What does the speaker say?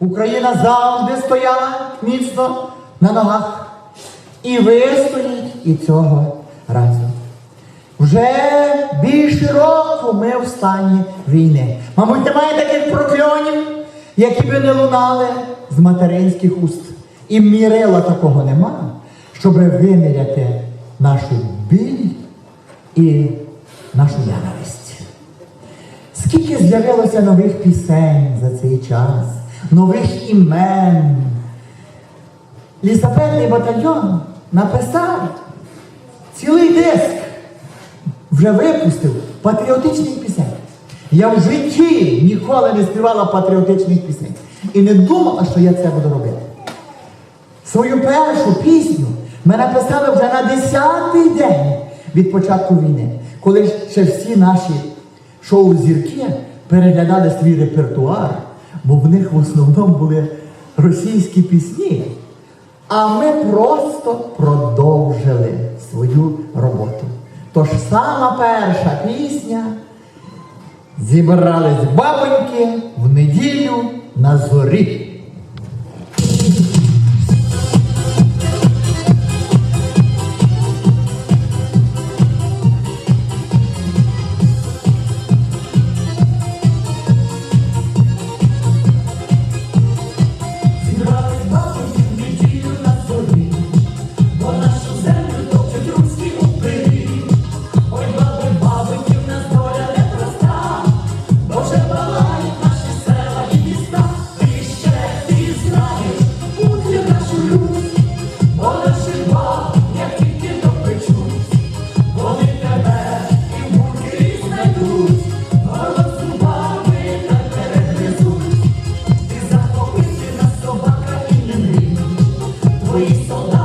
Україна завжди стояла міцно на ногах. І вистоїть і цього разу. Вже більше року ми в стані війни. Мабуть, немає таких прокльонів, які би не лунали з материнських уст. І мірила такого нема, щоб виміряти нашу біль і нашу ненависть. Скільки з'явилося нових пісень за цей час, нових імен. Лісапетний батальйон написав цілий диск, вже випустив патріотичних пісень. Я в житті ніколи не співала патріотичних пісень. І не думала, що я це буду робити. Свою першу пісню ми написали вже на 10-й день від початку війни, коли ще всі наші шоу-зірки переглядали свій репертуар, бо в них в основному були російські пісні. А ми просто продовжили свою роботу. Тож сама перша пісня зібрались бабоньки в неділю на зорі. we saw